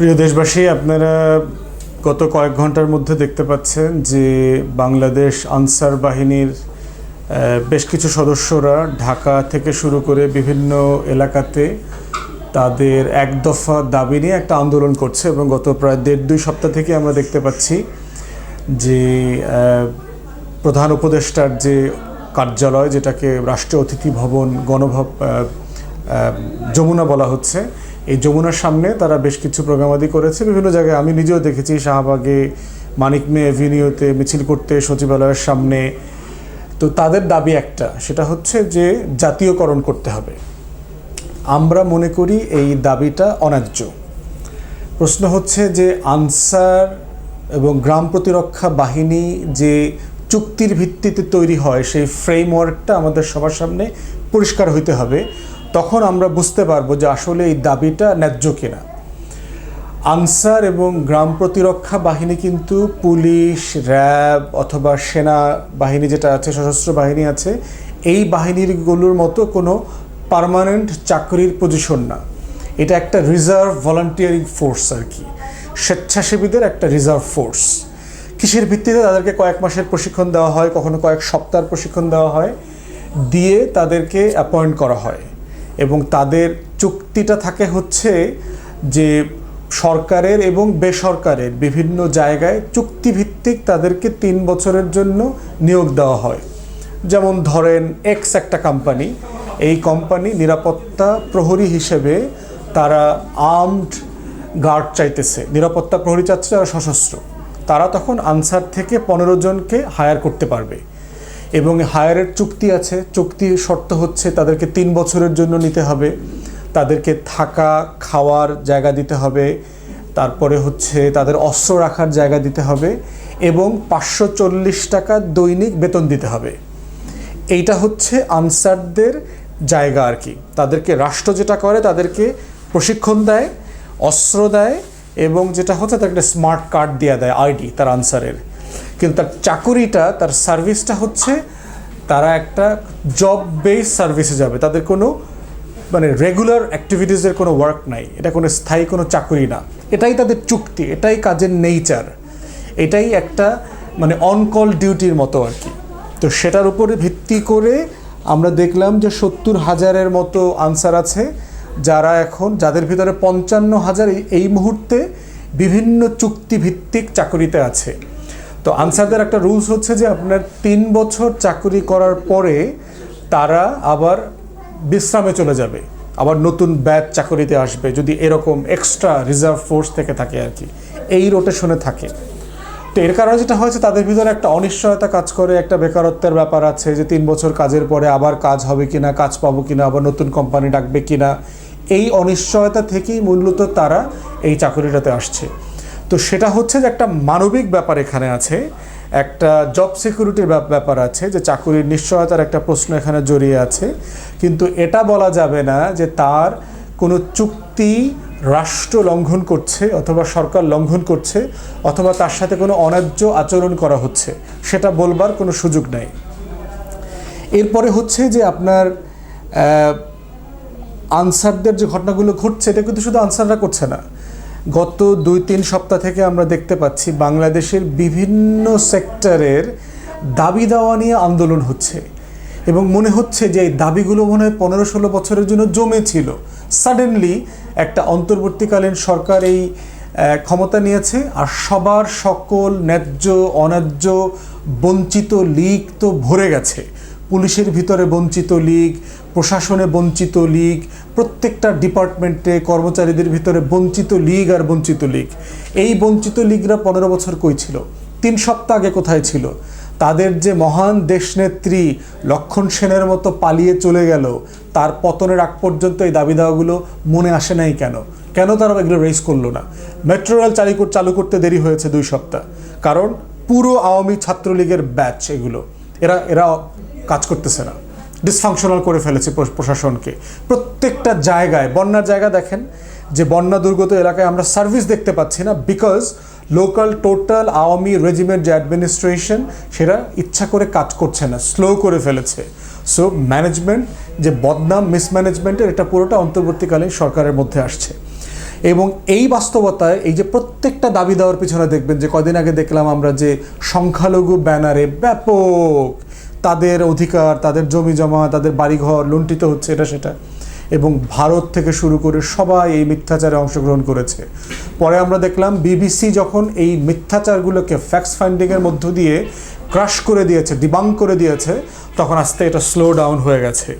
প্রিয় দেশবাসী, আপনারা গত কয়েক ঘণ্টার মধ্যে দেখতে পাচ্ছেন যে বাংলাদেশ আনসার বাহিনীর বেশ কিছু সদস্যরা ঢাকা থেকে শুরু করে বিভিন্ন এলাকাতে তাদের এক দফা দাবি নিয়ে একটা আন্দোলন করছে এবং গত প্রায় দেড় দুই সপ্তাহ থেকে আমরা দেখতে পাচ্ছি যে প্রধান উপদেষ্টার যে কার্যালয়, যেটাকে রাষ্ট্রীয় অতিথি ভবন, গণভব যমুনা বলা হচ্ছে এই যমুনার সামনে তারা বেশ কিছু প্রোগ্রামাদি করেছে। বিভিন্ন জায়গায় আমি নিজেও দেখেছি শাহবাগে মানিক মে এভিনিউতে মিছিল করতে সচিবালয়ের সামনে। তো তাদের দাবি একটা, সেটা হচ্ছে যে জাতীয়করণ করতে হবে। আমরা মনে করি এই দাবিটা অন্যায্য। প্রশ্ন হচ্ছে যে আনসার এবং গ্রাম প্রতিরক্ষা বাহিনী যে চুক্তির ভিত্তিতে তৈরি হয়, সেই ফ্রেমওয়ার্কটা আমাদের সবার সামনে পরিষ্কার হইতে হবে। তখন আমরা বুঝতে পারব যে আসলে এই দাবিটা ন্যায্য কিনা। আনসার এবং গ্রাম প্রতিরক্ষা বাহিনী কিন্তু পুলিশ, র্যাব অথবা সেনা বাহিনী যেটা আছে, সশস্ত্র বাহিনী আছে, এই বাহিনীগুলোর মতো কোনো পার্মানেন্ট চাকরির পজিশন না। এটা একটা রিজার্ভ ভলান্টিয়ারিং ফোর্স আর কি। স্বেচ্ছাসেবীদের একটা রিজার্ভ ফোর্স কিসের ভিত্তিতে তাদেরকে কয়েক মাসের প্রশিক্ষণ দেওয়া হয়, কখনো কয়েক সপ্তাহের প্রশিক্ষণ দেওয়া হয়, দিয়ে তাদেরকে অ্যাপয়েন্ট করা হয়। এবং তাদের চুক্তিটা থাকে হচ্ছে যে সরকারের এবং বেসরকারের বিভিন্ন জায়গায় চুক্তিভিত্তিক তাদেরকে তিন বছরের জন্য নিয়োগ দেওয়া হয়। যেমন ধরেন এক্স একটা কোম্পানি এই কোম্পানি নিরাপত্তা প্রহরী হিসেবে তারা আর্মড গার্ড চাইতেছে। নিরাপত্তা প্রহরী চাচ্ছে যারা সশস্ত্র। তারা তখন আনসার থেকে পনেরো জনকে হায়ার করতে পারবে। এবং হায়ারের চুক্তি আছে, চুক্তি শর্ত হচ্ছে তাদেরকে তিন বছরের জন্য নিতে হবে, তাদেরকে থাকা, খাওয়ার জায়গা দিতে হবে, তারপরে হচ্ছে তাদের অস্ত্র রাখার জায়গা দিতে হবে এবং পাঁচশো চল্লিশ টাকা দৈনিক বেতন দিতে হবে। এইটা হচ্ছে আনসারদের জায়গা আর কি। তাদেরকে রাষ্ট্র যেটা করে তাদেরকে প্রশিক্ষণ দেয়, অস্ত্র দেয় এবং যেটা হচ্ছে তাদেরকে স্মার্ট কার্ড দিয়ে দেয় আইডি, তার আনসারের। কিন্তু তার চাকুরিটা, তার সার্ভিসটা হচ্ছে তারা একটা জব বেস সার্ভিসে যাবে। তাদের কোনো মানে রেগুলার অ্যাক্টিভিটিসের কোনো ওয়ার্ক নাই। এটা কোনো স্থায়ী কোনো চাকুরি না। এটাই তাদের চুক্তি, এটাই কাজের নেচার এটাই একটা মানে অন কল ডিউটির মতো আর কি। তো সেটার উপরে ভিত্তি করে আমরা দেখলাম যে সত্তর হাজারের মতো আনসার আছে, যারা এখন, যাদের ভিতরে পঞ্চান্ন হাজার এই মুহূর্তে বিভিন্ন চুক্তিভিত্তিক চাকরিতে আছে। তো আনসারদের একটা রুলস হচ্ছে যে আপনার তিন বছর চাকরি করার পরে তারা আবার বিশ্রামে চলে যাবে। আবার নতুন ব্যাচ চাকরিতে আসবে। যদি এরকম এক্সট্রা রিজার্ভ ফোর্স থেকে থাকে আর কি। এই রোটেশনে থাকে। তো এর কারণে যেটা হয়েছে, তাদের ভিতরে একটা অনিশ্চয়তা কাজ করে, একটা বেকারত্বের ব্যাপার আছে যে তিন বছর কাজের পরে আবার কাজ হবে কি না কাজ পাবো কি না আবার নতুন কোম্পানি ডাকবে কি না এই অনিশ্চয়তা থেকেই মূলত তারা এই চাকরিটাতে আসছে। তো সেটা হচ্ছে যে একটা মানবিক ব্যাপার এখানে আছে, একটা জব সিকিউরিটির ব্যাপার আছে, যে চাকুরির নিশ্চয়তার একটা প্রশ্ন এখানে জড়িয়ে আছে। কিন্তু এটা বলা যাবে না যে তার কোনো চুক্তি রাষ্ট্র লঙ্ঘন করছে অথবা সরকার লঙ্ঘন করছে অথবা তার সাথে কোনো অন্যায্য আচরণ করা হচ্ছে, সেটা বলবার কোনো সুযোগ নাই। এরপরে হচ্ছে যে আপনার আনসারদের যে ঘটনাগুলো ঘটছে, এটা কিন্তু শুধু আনসাররা করছে না। গত দুই, তিন সপ্তাহ থেকে আমরা দেখতে পাচ্ছি বাংলাদেশের বিভিন্ন সেক্টরের দাবি দেওয়া নিয়ে আন্দোলন হচ্ছে। এবং মনে হচ্ছে যে এই দাবিগুলো মনে হয় পনেরো, ষোলো বছরের জন্য জমেছিল। সাডেনলি একটা অন্তর্বর্তীকালীন সরকার এই ক্ষমতা নিয়েছে আর সবার সকল ন্যায্য, অন্যায্য বঞ্চিত লীগ তো ভরে গেছে। পুলিশের ভিতরে বঞ্চিত লীগ, প্রশাসনে বঞ্চিত লীগ, প্রত্যেকটা ডিপার্টমেন্টে কর্মচারীদের ভিতরে বঞ্চিত লীগ আর বঞ্চিত লীগ। এই বঞ্চিত লীগরা পনেরো বছর কই ছিল? তিন সপ্তাহ আগে কোথায় ছিল? তাদের যে মহান দেশনেত্রী লক্ষণ সেনের মতো পালিয়ে চলে গেল, তার পতনের আগ পর্যন্ত এই দাবি দাওয়াগুলো মনে আসে নাই কেন? কেন তারা এগুলো রেস করল না? মেট্রো রেল চালু চালু করতে দেরি হয়েছে দুই সপ্তাহ। কারণ পুরো আওয়ামী ছাত্রলীগের ব্যাচ এগুলো। এরা এরা কাজ করতেছে না। ডিসফাংশনাল করে ফেলেছে প্রশাসনকে। প্রত্যেকটা জায়গায়, বন্যার জায়গা দেখেন, যে বন্যা দুর্গত এলাকায় আমরা সার্ভিস দেখতে পাচ্ছি না because local total Awami regiment যে অ্যাডমিনিস্ট্রেশন সেটা ইচ্ছা করে কাজ করছে না স্লো করে ফেলেছে। সো ম্যানেজমেন্ট যে বদনাম মিসম্যানেজমেন্টের এটা পুরোটা অন্তর্বর্তীকালীন সরকারের মধ্যে আসছে। এবং এই বাস্তবতায় এই যে প্রত্যেকটা দাবি দেওয়ার পিছনে দেখবেন যে কদিন আগে দেখলাম আমরা যে সংখ্যালঘু ব্যানারে ব্যাপক তাদের অধিকার, তাদের জমি জমা, তাদের বাড়িঘর লুণ্ঠিত হচ্ছে এটা সেটা। এবং ভারত থেকে শুরু করে সবাই এই মিথ্যাচারে অংশগ্রহণ করেছে। পরে আমরা দেখলাম বিবিসি যখন এই মিথ্যাচারগুলোকে ফ্যাক্স ফাইন্ডিংয়ের মধ্য দিয়ে ক্রাশ করে দিয়েছে ডিবাং করে দিয়েছে, তখন আস্তে এটা স্লো ডাউন হয়ে গেছে।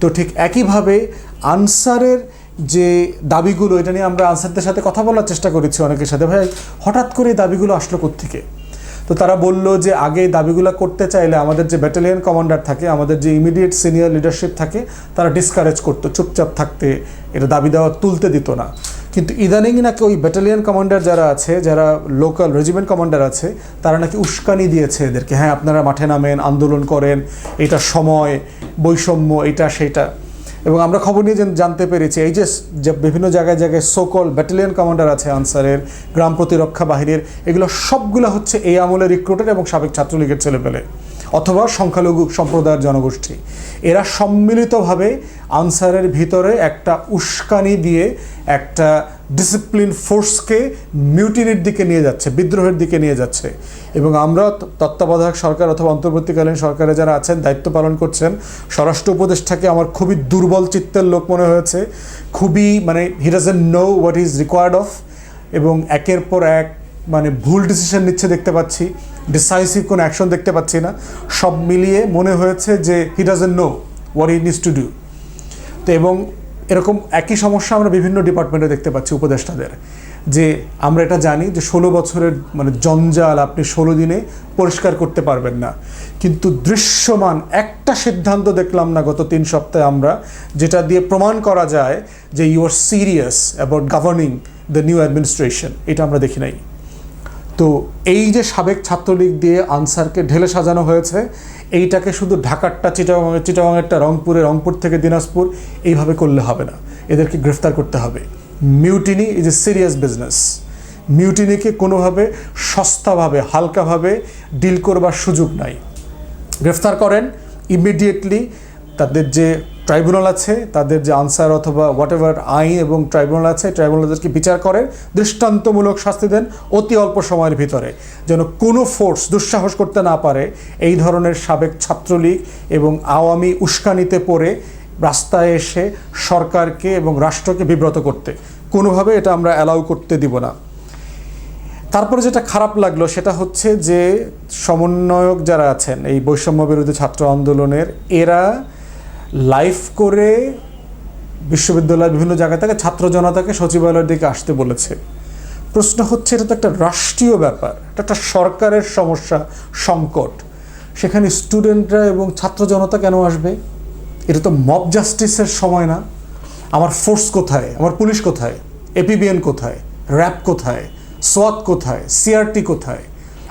তো ঠিক একইভাবে আনসারের যে দাবিগুলো, এটা নিয়ে আমরা আনসারদের সাথে কথা বলার চেষ্টা করেছি অনেকের সাথে। ভাই, হঠাৎ করে দাবিগুলো আসলো কোত্থেকে? তো তারা বলল যে আগে দাবিগুলো করতে চাইলে আমাদের যে ব্যাটালিয়ন কমান্ডার থাকে, আমাদের যে ইমিডিয়েট সিনিয়র লিডারশিপ থাকে, তারা ডিসকারেজ করতো, চুপচাপ থাকতে এটা দাবি দেওয়া তুলতে দিত না। কিন্তু ইদানিং নাকি ওই ব্যাটালিয়ন কমান্ডার যারা আছে, যারা লোকাল রেজিমেন্ট কমান্ডার আছে, তারা নাকি উস্কানি দিয়েছে এদেরকে। হ্যাঁ আপনারা মাঠে নামেন, আন্দোলন করেন, এটা সময়, বৈষম্য, এটা, সেটা। এবং আমরা খবর নিয়ে জান- জানতে পেরেছি, এই যে বিভিন্ন জায়গায় জায়গায় সোকল ব্যাটালিয়ন কমান্ডার আছে আনসারের, গ্রাম প্রতিরক্ষা বাহিনীর, এগুলো সবগুলো হচ্ছে এই আমলের রিক্রুটার এবং সাবেক ছাত্রলীগের ছেলেপেলে অথবা সংখ্যালঘু সম্প্রদায়ের জনগোষ্ঠী। এরা সম্মিলিতভাবে আনসারের ভিতরে একটা উস্কানি দিয়ে একটা ডিসিপ্লিন ফোর্সকে মিউটিনির দিকে নিয়ে যাচ্ছে, বিদ্রোহের দিকে নিয়ে যাচ্ছে। এবং আমরা তত্ত্বাবধায়ক সরকার অথবা অন্তর্বর্তীকালীন সরকারে যারা আছেন, দায়িত্ব পালন করছেন, স্বরাষ্ট্র উপদেষ্টাকে আমার খুবই দুর্বল চিত্তের লোক মনে হয়েছে। খুবই মানে he doesn't know what is required of এবং একের পর এক মানে ভুল ডিসিশন নিচ্ছে দেখতে পাচ্ছি ডিসাইসিভ কোনো অ্যাকশন দেখতে পাচ্ছি না। সব মিলিয়ে মনে হয়েছে যে he doesn't know what he needs to do তো এবং এরকম একই সমস্যা আমরা বিভিন্ন ডিপার্টমেন্টে দেখতে পাচ্ছি উপদেষ্টাদের, যে আমরা এটা জানি যে ষোলো বছরের মানে জঞ্জাল আপনি ষোলো দিনে পরিষ্কার করতে পারবেন না। কিন্তু দৃশ্যমান একটা সিদ্ধান্ত দেখলাম না গত তিন সপ্তাহে আমরা, যেটা দিয়ে প্রমাণ করা যায় যে you are serious about governing the new administration এটা আমরা দেখি নাই। তো এই যে সাবেক ছাত্রলীগ দিয়ে আনসারকে ঢেলে সাজানো হয়েছে, এইটাকে শুধু ঢাকারটা চিটাগাঙের চিটাগাঙেরটা রংপুরে, রংপুর থেকে দিনাজপুর, এইভাবে করলে হবে না। এদেরকে গ্রেফতার করতে হবে। Mutiny is a serious business মিউটিনিকে কোনোভাবে সস্তাভাবে, হালকাভাবে ডিল করবার সুযোগ নাই। গ্রেফতার করেন ইমিডিয়েটলি তাদের যে ট্রাইব্যুনাল আছে, তাদের যে আনসার অথবা হোয়াট এভার আইন এবং ট্রাইব্যুনাল আছে ট্রাইব্যুনালদেরকে বিচার করেন দৃষ্টান্তমূলক শাস্তি দেন অতি অল্প সময়ের ভিতরে। যেন কোনো ফোর্স দুঃসাহস করতে না পারে এই ধরনের সাবেক ছাত্রলীগ এবং আওয়ামী উস্কানিতে পড়ে রাস্তায় এসে সরকারকে এবং রাষ্ট্রকে বিব্রত করতে। কোনোভাবে এটা আমরা অ্যালাউ করতে দিব না। তারপরে যেটা খারাপ লাগল সেটা হচ্ছে যে সমন্বয়ক যারা আছেন, এই বৈষম্য বিরোধী ছাত্র আন্দোলনের, এরা লাইভ করে বিশ্ববিদ্যালয়ের বিভিন্ন জায়গা থেকে ছাত্র জনতাকে সচিবালয়ের দিকে আসতে বলেছে। প্রশ্ন হচ্ছে, এটা তো একটা রাষ্ট্রীয় ব্যাপার, এটা একটা সরকারের সমস্যা, সংকট। সেখানে স্টুডেন্টরা এবং ছাত্র জনতা কেন আসবে? এটা তো মব জাস্টিসের সময় না। আমার ফোর্স কোথায়? আমার পুলিশ কোথায়? এপিবিএন কোথায়? র্যাব কোথায়? সোয়াত কোথায়? সিআরটি কোথায়?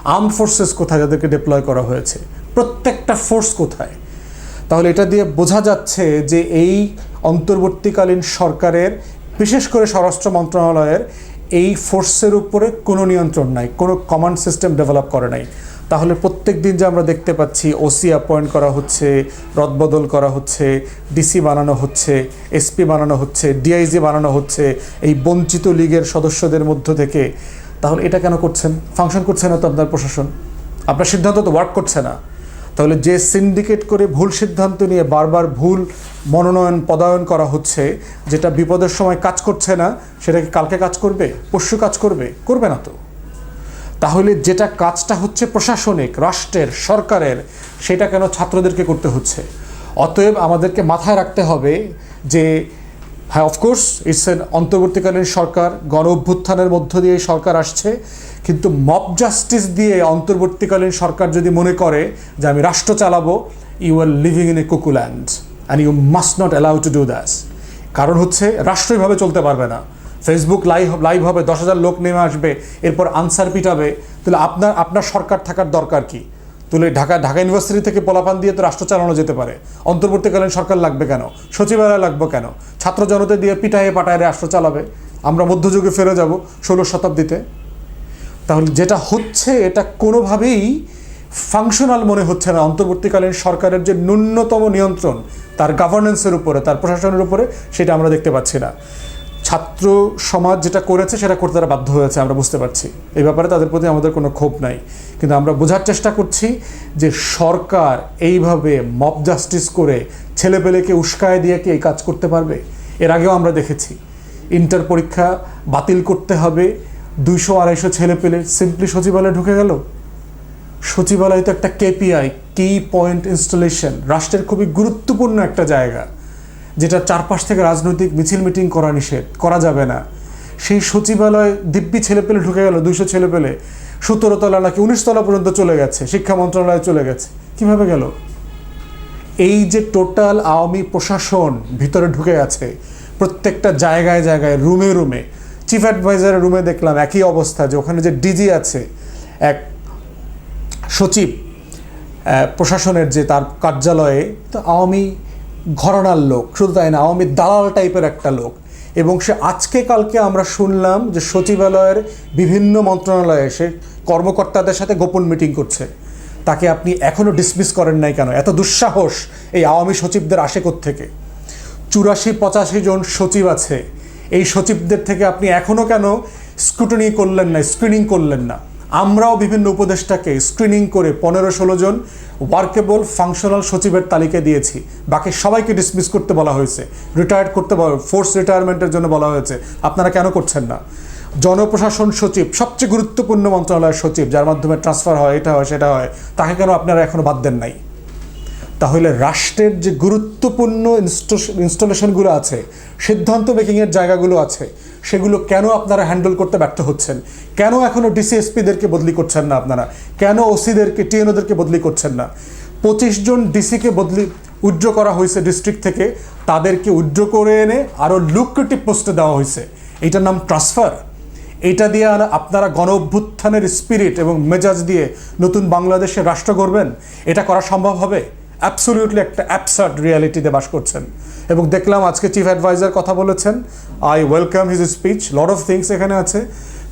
আর্ম ফোর্সেস কোথায় যাদেরকে ডিপ্লয় করা হয়েছে? প্রত্যেকটা ফোর্স কোথায়? তাহলে এটা দিয়ে বোঝা যাচ্ছে যে এই অন্তর্বর্তীকালীন সরকারের, বিশেষ করে স্বরাষ্ট্র মন্ত্রণালয়ের, এই ফোর্সের উপরে কোনো নিয়ন্ত্রণ নাই, কোনো কমান্ড সিস্টেম ডেভেলপ করে নাই। তাহলে প্রত্যেক দিন যে আমরা দেখতে পাচ্ছি ওসি অ্যাপয়েন্ট করা হচ্ছে রদবদল করা হচ্ছে ডিসি বানানো হচ্ছে এসপি বানানো হচ্ছে ডিআইজি বানানো হচ্ছে, এই বঞ্চিত লীগের সদস্যদের মধ্য থেকে, তাহলে এটা কেন করছেন? ফাংশন করছে না তো আপনার প্রশাসন? আপনার সিদ্ধান্ত তো ওয়ার্ক করছে না। তাহলে যে সিন্ডিকেট করে ভুল সিদ্ধান্ত নিয়ে বারবার ভুল মনোনয়ন পদায়ন করা হচ্ছে, যেটা বিপদের সময় কাজ করছে না, সেটা কি কালকে কাজ করবে? পরশু কাজ করবে? করবে না তো। তাহলে যেটা কাজটা হচ্ছে প্রশাসনিক, রাষ্ট্রের, সরকারের, সেটা কেন ছাত্রদেরকে করতে হচ্ছে? অতএব আমাদেরকে মাথায় রাখতে হবে যে হ্যাঁ অফকোর্স ইটস এন অন্তর্বর্তীকালীন সরকার, গণ অভ্যুত্থানের মধ্য দিয়ে সরকার আসছে, কিন্তু মব জাস্টিস দিয়ে অন্তর্বর্তীকালীন সরকার যদি মনে করে যে আমি রাষ্ট্র চালাবো you are living in a cuckoo land and you must not allow to do this কারণ হচ্ছে রাষ্ট্রইভাবে চলতে পারবে না। ফেসবুক লাইভ লাইভ হবে, দশ হাজার লোক নেমে আসবে, এরপর আনসার পিটাবে, তাহলে আপনার আপনার সরকার থাকার দরকার কি? তাহলে ঢাকা ঢাকা ইউনিভার্সিটি থেকে পোলাপান দিয়ে তো রাষ্ট্র চালানো যেতে পারে। অন্তর্বর্তীকালীন সরকার লাগবে কেন? সচিবালয় লাগবে কেন? ছাত্র জনতা দিয়ে পিটায়ে পাটায় রাষ্ট্র চালাবে? আমরা মধ্যযুগে ফিরে যাব ষোলো শতাব্দীতে। তাহলে যেটা হচ্ছে, এটা কোনোভাবেই ফাংশনাল মনে হচ্ছে না। অন্তর্বর্তীকালীন সরকারের যে ন্যূনতম নিয়ন্ত্রণ, তার গভর্নেন্সের উপরে, তার প্রশাসনের উপরে, সেটা আমরা দেখতে পাচ্ছি না। ছাত্র সমাজ যেটা করেছে, সেটা করতে তারা বাধ্য হয়েছে, আমরা বুঝতে পারছি। এই ব্যাপারে তাদের প্রতি আমাদের কোনো ক্ষোভ নাই। কিন্তু আমরা বোঝার চেষ্টা করছি যে সরকার এইভাবে মব জাস্টিস করে ছেলেপেলেকে উস্কায় দিয়ে কি এই কাজ করতে পারবে? এর আগেও আমরা দেখেছি। ইন্টার পরীক্ষা বাতিল করতে হবে, দুইশো আড়াইশো ছেলে পেলে সিম্পলি সচিবালয়ে ঢুকে গেল। সচিবালয় তো একটা কেপিআই কি পয়েন্ট ইনস্টলেশন রাষ্ট্রের খুবই গুরুত্বপূর্ণ একটা জায়গা। যেটা চারপাশ থেকে রাজনৈতিক মিছিল মিটিং করা নিষেধ, করা যাবে না। সেই সচিবালয় দিব্যি ছেলে পেলে ঢুকে গেল, দুইশো ছেলে পেলে সতেরো তলা নাকি উনিশ তলা পর্যন্ত চলে গেছে, শিক্ষা মন্ত্রণালয়ে চলে গেছে। কীভাবে গেল? এই যে টোটাল আওয়ামী প্রশাসন ভিতরে ঢুকে আছে, প্রত্যেকটা জায়গায় জায়গায়, রুমে রুমে। চিফ অ্যাডভাইজারের রুমে দেখলাম একই অবস্থা, যে ওখানে যে ডিজি আছে, এক সচিব প্রশাসনের যে তার কার্যালয়ে, তো আওয়ামী ঘরানার লোক, শুধু তাই না, আওয়ামী দালাল টাইপের একটা লোক। এবং সে আজকে কালকে আমরা শুনলাম যে সচিবালয়ের বিভিন্ন মন্ত্রণালয়ে সে কর্মকর্তাদের সাথে গোপন মিটিং করছে। তাকে আপনি এখনও ডিসমিস করেন নাই কেন? এত দুঃসাহস এই আওয়ামী সচিবদের আসে থেকে চুরাশি পঁচাশি জন সচিব আছে। এই সচিবদের থেকে আপনি এখনও কেন স্ক্রুটনি করলেন না স্ক্রিনিং করলেন না? আমরাও বিভিন্ন উপদেষ্টাকে স্ক্রিনিং করে পনেরো ষোলো জন ওয়ার্কেবল ফাংশনাল সচিবের তালিকা দিয়েছি। বাকি সবাইকে ডিসমিস করতে বলা হয়েছে। রিটায়ার্ড করতে বলা ফোর্স রিটায়ারমেন্টের জন্য বলা হয়েছে। আপনারা কেন করছেন না? জনপ্রশাসন সচিব, সবচেয়ে গুরুত্বপূর্ণ মন্ত্রণালয়ের সচিব, যার মাধ্যমে ট্রান্সফার হয়, এটা হয়, সেটা হয়, তাকে কেন আপনারা এখনও বাদ দেন নাই? তাহলে রাষ্ট্রের যে গুরুত্বপূর্ণ ইনস্টলেশনগুলো আছে, সিদ্ধান্ত মেকিংয়ের জায়গাগুলো আছে, সেগুলো কেন আপনারা হ্যান্ডেল করতে ব্যর্থ হচ্ছেন? কেন এখনও ডিসিএসপিদেরকে বদলি করছেন না আপনারা? কেন ওসিদেরকে, টিএনওদেরকে বদলি করছেন না? পঁচিশ জন ডিসিকে বদলি উইড্র করা হয়েছে ডিস্ট্রিক্ট থেকে, তাদেরকে উইড্র করে এনে আরও লুক্রেটিভ পোস্টে দেওয়া হয়েছে। এটার নাম ট্রান্সফার। এটা দিয়ে আপনারা গণ অভ্যুত্থানের স্পিরিট এবং মেজাজ দিয়ে নতুন বাংলাদেশে রাষ্ট্র গড়বেন? এটা করা সম্ভব হবে? অ্যাবসলিউটলি একটা অ্যাবসার্ড রিয়ালিটিতে বাস করছেন। এবং দেখলাম আজকে চিফ অ্যাডভাইজার কথা বলেছেন। I welcome his speech lot of things এখানে আছে।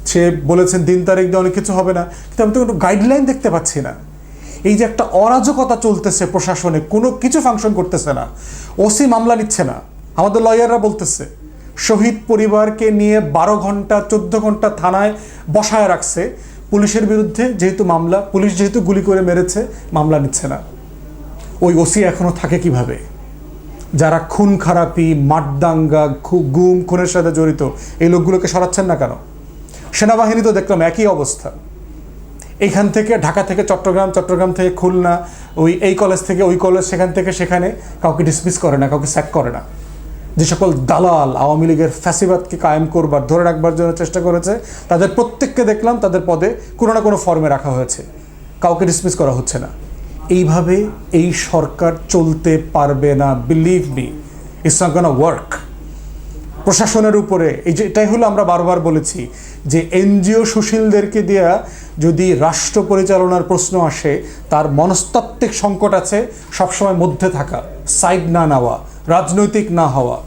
সে বলেছেন, দিন তারিখ দিয়ে অনেক কিছু হবে না। কিন্তু আমি তো কোনো গাইডলাইন দেখতে পাচ্ছি না। এই যে একটা অরাজকতা চলতেছে প্রশাসনে, কোনো কিছু ফাংশন করতেছে না। ওসি মামলা নিচ্ছে না। আমাদের লয়াররা বলতেছে, শহীদ পরিবারকে নিয়ে বারো ঘণ্টা, চোদ্দ ঘণ্টা থানায় বসায় রাখছে। পুলিশের বিরুদ্ধে যেহেতু মামলা, পুলিশ যেহেতু গুলি করে মেরেছে, মামলা নিচ্ছে না। ওই ওসি এখনও থাকে কীভাবে? যারা খুন খারাপি মাঠদাঙ্গা খু- গুম, খুনের সাথে জড়িত, এই লোকগুলোকে সরাচ্ছেন না কেন? সেনাবাহিনী তো দেখলাম একই অবস্থা। এইখান থেকে, ঢাকা থেকে, চট্টগ্রাম চট্টগ্রাম থেকে খুলনা, ওই এই কলেজ থেকে ওই কলেজ, সেখান থেকে সেখানে কাউকে ডিসমিস করে না, কাউকে স্যাক করে না। যে সকল দালাল, আওয়ামী লীগের ফ্যাসিবাদকে কায়েম করবার, ধরে রাখবার জন্য চেষ্টা করেছে, তাদের প্রত্যেককে দেখলাম তাদের পদে কোনো না কোনো ফর্মে রাখা হয়েছে। কাউকে ডিসমিস করা হচ্ছে না। এইভাবে এই সরকার চলতে পারবে না believe me it's not gonna work প্রশাসনের উপরে, এই যে এটাই হলো আমরা বারবার বলেছি যে এনজিও সুশীলদেরকে দেয়া যদি রাষ্ট্র পরিচালনার প্রশ্ন আসে, তার মনস্তাত্ত্বিক সংকট আছে সবসময় মধ্যে থাকা সাইড না নেওয়া, রাজনৈতিক না হওয়া।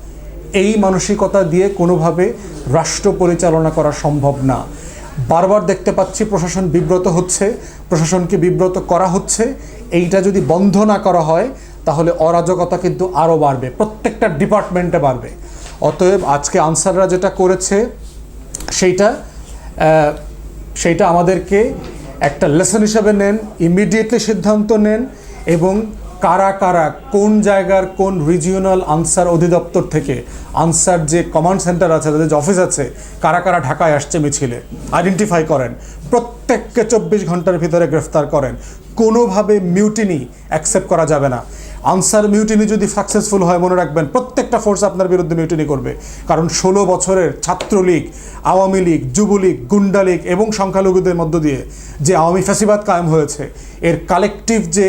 এই মানসিকতা দিয়ে কোনোভাবে রাষ্ট্র পরিচালনা করা সম্ভব না। বারবার দেখতে পাচ্ছি প্রশাসন বিব্রত হচ্ছে, প্রশাসনকে বিব্রত করা হচ্ছে এইটা যদি বন্ধ না করা হয়, তাহলে অরাজকতা কিন্তু আরও বাড়বে, প্রত্যেকটা ডিপার্টমেন্টে বাড়বে। অতএব আজকে আনসাররা যেটা করেছে, সেইটা সেইটা আমাদেরকে একটা লেসন হিসাবে নেন, ইমিডিয়েটলি সিদ্ধান্ত নেন এবং কারা কারা কোন জায়গার কোন রিজিওনাল আনসার অধিদপ্তর থেকে আনসার যে কমান্ড সেন্টার আছে, তাদের যে অফিস আছে, কারা কারা ঢাকায় আসছে মিছিলে? আইডেন্টিফাই করেন। প্রত্যেককে চব্বিশ ঘণ্টার ভিতরে গ্রেফতার করেন। কোনোভাবে মিউটিনি অ্যাকসেপ্ট করা যাবে না। আনসার মিউটিনি যদি সাকসেসফুল হয়, মনে রাখবেন, প্রত্যেকটা ফোর্স আপনার বিরুদ্ধে মিউটিনি করবে। কারণ ষোলো বছরের ছাত্রলীগ, আওয়ামী লীগ, যুবলীগ গুন্ডা লীগ এবং সংখ্যালঘুদের মধ্য দিয়ে যে আওয়ামী ফ্যাসিবাদ কায়েম হয়েছে, এর কালেকটিভ যে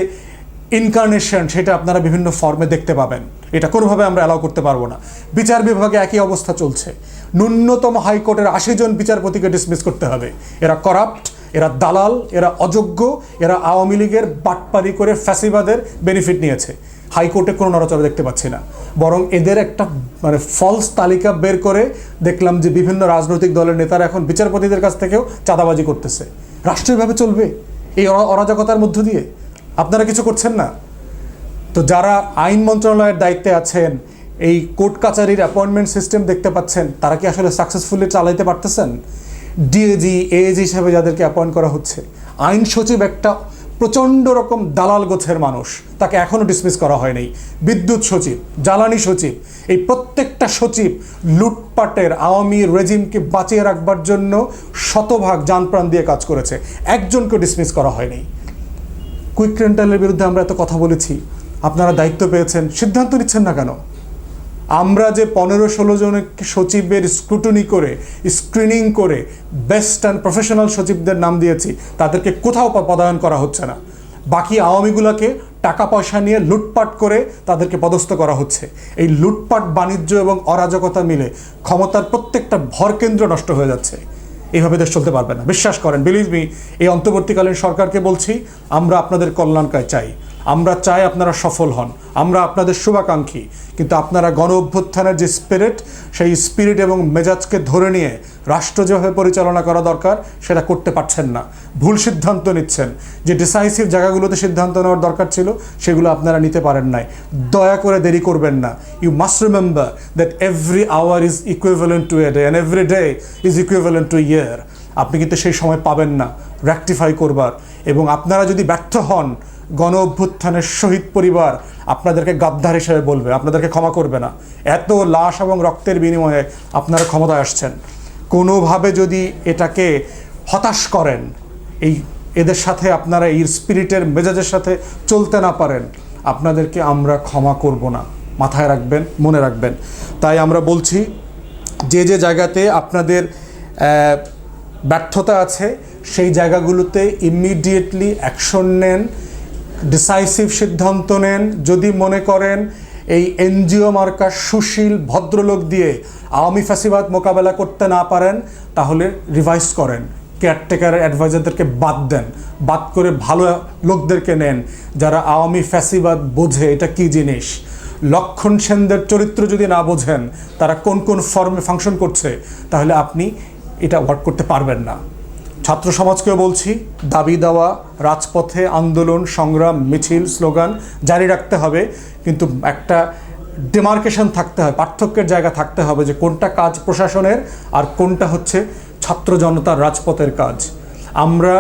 ইনকার্নেশন সেটা আপনারা বিভিন্ন ফর্মে দেখতে পাবেন। এটা কোনোভাবে আমরা অ্যালাউ করতে পারব না। বিচার বিভাগে একই অবস্থা চলছে। ন্যূনতম হাইকোর্টের আশি জন বিচারপতিকে ডিসমিস করতে হবে। এরা করাপ্ট এরা দালাল, এরা অযোগ্য, এরা আওয়ামী লীগের বাটপারি করে ফ্যাসিবাদের বেনিফিট নিয়েছে। হাইকোর্টে কোনো নড়াচড়া দেখতে পাচ্ছি না। বরং এদের একটা মানে ফলস তালিকা বের করে দেখলাম যে বিভিন্ন রাজনৈতিক দলের নেতারা এখন বিচারপতিদের কাছ থেকেও চাঁদাবাজি করতেছে। রাষ্ট্রীয়ভাবে চলবে? এই অরা- অরাজকতার মধ্য দিয়ে? আপনারা কিছু করছেন না? তো যারা আইন মন্ত্রণালয়ের দায়িত্বে আছেন, এই কোর্ট কাচারির অ্যাপয়েন্টমেন্ট সিস্টেম দেখতে পাচ্ছেন, তারা কি আসলে সাকসেসফুলি চালাইতে পারতেছেন? ডিএজি এএজি হিসেবে যাদেরকে অ্যাপয়েন্ট করা হচ্ছে, আইন সচিব একটা প্রচণ্ড রকম দালাল গোছের মানুষ, তাকে এখনও ডিসমিস করা হয়নি। বিদ্যুৎ সচিব, জ্বালানি সচিব, এই প্রত্যেকটা সচিব লুটপাটের আওয়ামী রেজিমকে বাঁচিয়ে রাখবার জন্য শতভাগ যানপ্রাণ দিয়ে কাজ করেছে। একজনকে ডিসমিস করা হয়নি। কুইক রেন্টালের বিরুদ্ধে আমরা এত কথা বলেছি, আপনারা দায়িত্ব পেয়েছেন, সিদ্ধান্ত নিচ্ছেন না কেন? আমরা যে পনেরো ষোলো জনের সচিবের স্ক্রুটনি করে স্ক্রিনিং করে বেস্ট অ্যান্ড প্রফেশনাল সচিবদের নাম দিয়েছি, তাদেরকে কোথাও পদায়ন করা হচ্ছে না। বাকি আওয়ামীগুলোকে টাকা পয়সা নিয়ে লুটপাট করে তাদেরকে পদস্থ করা হচ্ছে। এই লুটপাট, বাণিজ্য এবং অরাজকতা মিলে ক্ষমতার প্রত্যেকটা ভরকেন্দ্র নষ্ট হয়ে যাচ্ছে। এইভাবে দেশ চলতে পারবে না। বিশ্বাস করেন বিলিভ মি এই অন্তর্বর্তীকালীন সরকারকে বলছি, আমরা আপনাদের কল্যাণকায় চাই। আমরা চাই আপনারা সফল হন। আমরা আপনাদের শুভাকাঙ্ক্ষী। কিন্তু আপনারা গণ অভ্যুত্থানের যে স্পিরিট সেই স্পিরিট এবং মেজাজকে ধরে নিয়ে রাষ্ট্র যেভাবে পরিচালনা করা দরকার, সেটা করতে পারছেন না। ভুল সিদ্ধান্ত নিচ্ছেন। যে ডিসাইসিভ জায়গাগুলোতে সিদ্ধান্ত নেওয়ার দরকার ছিল, সেগুলো আপনারা নিতে পারেন নাই। দয়া করে দেরি করবেন না। You must remember that every hour is equivalent to a day and every day is equivalent to year আপনি কিন্তু সেই সময় পাবেন না। রেকটিফাই করবার। এবং আপনারা যদি ব্যর্থ হন গণ অভ্যুত্থানের শহীদ পরিবার আপনাদেরকে গাদ্দার হিসেবে বলবে, আপনাদেরকে ক্ষমা করবে না। এত লাশ এবং রক্তের বিনিময়ে আপনারা ক্ষমতায় আসছেন। কোনোভাবে যদি এটাকে হতাশ করেন, এই এদের সাথে আপনারা, এই স্পিরিটের মেজাজের সাথে চলতে না পারেন, আপনাদেরকে আমরা ক্ষমা করব না। মাথায় রাখবেন, মনে রাখবেন। তাই আমরা বলছি, যে যে জায়গাতে আপনাদের ব্যর্থতা আছে, সেই জায়গাগুলোতে ইমিডিয়েটলি অ্যাকশন নেন। ডিসাইসিভ সিদ্ধান্ত নেন, যদি মনে করেন এই এনজিও মার্কা সুশীল ভদ্রলোক দিয়ে আওয়ামী ফ্যাসিবাদ মোকাবেলা করতে না পারেন, তাহলে রিভাইজ করেন। কেয়ারটেকার অ্যাডভাইজারদেরকে বাদ দেন। বাদ করে ভালো লোকদেরকে নেন, যারা আওয়ামী ফ্যাসিবাদ বোঝে এটা কি জিনিস। লক্ষণ সেনদের চরিত্র যদি না বোঝেন, তারা কোন কোন ফর্মে ফাংশন করছে, তাহলে আপনি এটা ওয়ার্ক করতে পারবেন না। ছাত্র সমাজকেও বলছি, দাবি দেওয়া, রাজপথে আন্দোলন, সংগ্রাম, মিছিল, স্লোগান জারি রাখতে হবে। কিন্তু একটা ডিমার্কেশন থাকতে হবে পার্থক্যের জায়গা থাকতে হবে যে কোনটা কাজ প্রশাসনের আর কোনটা হচ্ছে ছাত্র জনতার রাজপথের কাজ। আমরা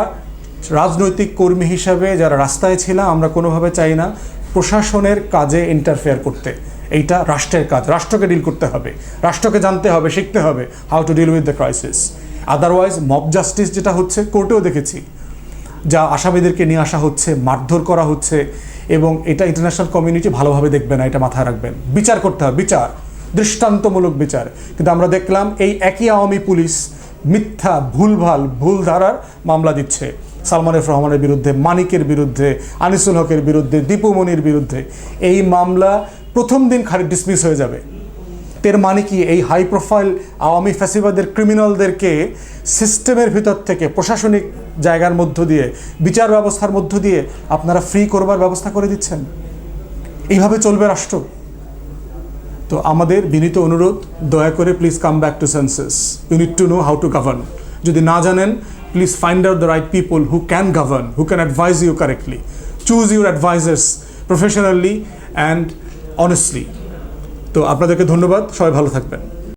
রাজনৈতিক কর্মী হিসাবে যারা রাস্তায় ছিলাম, আমরা কোনোভাবে চাই না প্রশাসনের কাজে ইন্টারফেয়ার করতে। এইটা রাষ্ট্রের কাজ, রাষ্ট্রকে ডিল করতে হবে। রাষ্ট্রকে জানতে হবে, শিখতে হবে how to deal with the crisis otherwise mob justice যেটা হচ্ছে কোর্টেও দেখেছি। যা আসামিদেরকে নিয়ে আসা হচ্ছে, মারধর করা হচ্ছে, এবং এটা ইন্টারন্যাশনাল কমিউনিটি ভালোভাবে দেখবে না, এটা মাথায় রাখবেন। বিচার করতে হবে, বিচার। দৃষ্টান্তমূলক বিচার। কিন্তু আমরা দেখলাম এই একই আওয়ামী পুলিশ মিথ্যা, ভুলভাল ভুল ধারার মামলা দিচ্ছে। সালমান এফ রহমানের বিরুদ্ধে, মানিকের বিরুদ্ধে, আনিসুল হকের বিরুদ্ধে দীপুমণির বিরুদ্ধে। এই মামলা প্রথম দিন খালি ডিসমিস হয়ে যাবে। এর মানে কি? এই হাই প্রোফাইল আওয়ামী ফ্যাসিবাদের ক্রিমিনালদেরকে সিস্টেমের ভিতর থেকে প্রশাসনিক জায়গার মধ্য দিয়ে, বিচার ব্যবস্থার মধ্য দিয়ে আপনারা ফ্রি করবার ব্যবস্থা করে দিচ্ছেন? এইভাবে চলবে রাষ্ট্র? তো আমাদের বিনীত অনুরোধ, দয়া করে please come back to senses you need to know how to govern যদি না জানেন please find out the right people who can govern who can advise you correctly choose your advisers professionally and honestly তো আপনাদেরকে ধন্যবাদ সবাই ভালো থাকবেন।